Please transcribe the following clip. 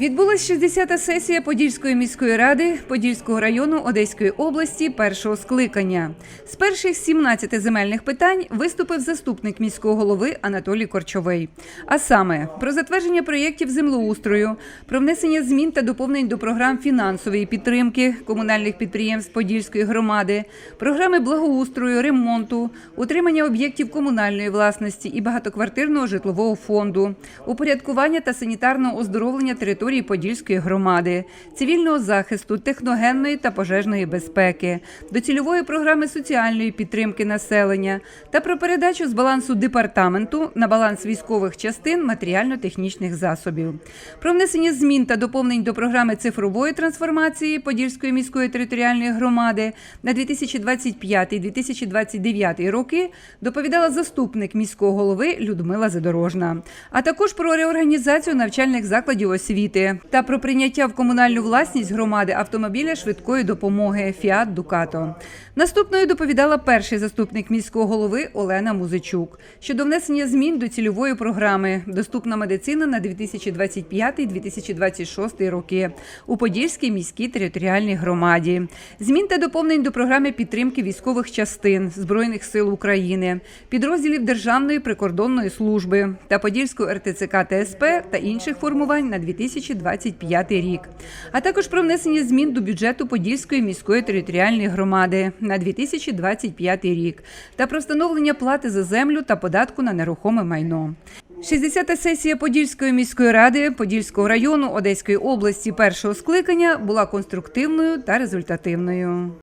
Відбулась 60-та сесія Подільської міської ради Подільського району Одеської області першого скликання. З перших 17 земельних питань виступив заступник міського голови Анатолій Корчовий. А саме про затвердження проєктів землеустрою, про внесення змін та доповнень до програм фінансової підтримки комунальних підприємств Подільської громади, програми благоустрою, ремонту, утримання об'єктів комунальної власності і багатоквартирного житлового фонду, упорядкування та санітарного оздоровлення території Подільської громади, цивільного захисту, техногенної та пожежної безпеки, до цільової програми соціальної підтримки населення та про передачу з балансу департаменту на баланс військових частин матеріально-технічних засобів, про внесення змін та доповнень до програми цифрової трансформації Подільської міської територіальної громади на 2025-2029 роки доповідала заступник міського голови Людмила Задорожна, а також про реорганізацію навчальних закладів освіти та про прийняття в комунальну власність громади автомобіля швидкої допомоги Фіат Дукато. Наступною доповідала перший заступник міського голови Олена Музичук щодо внесення змін до цільової програми Доступна медицина на 2025-2026 роки у Подільській міській територіальній громаді. Змін та доповнень до програми підтримки військових частин Збройних сил України, підрозділів Державної прикордонної служби та Подільського РТЦК ТСП та інших формувань на 2025 рік, а також про внесення змін до бюджету Подільської міської територіальної громади на 2025 рік та про встановлення плати за землю та податку на нерухоме майно. 60-та сесія Подільської міської ради Подільського району Одеської області першого скликання була конструктивною та результативною.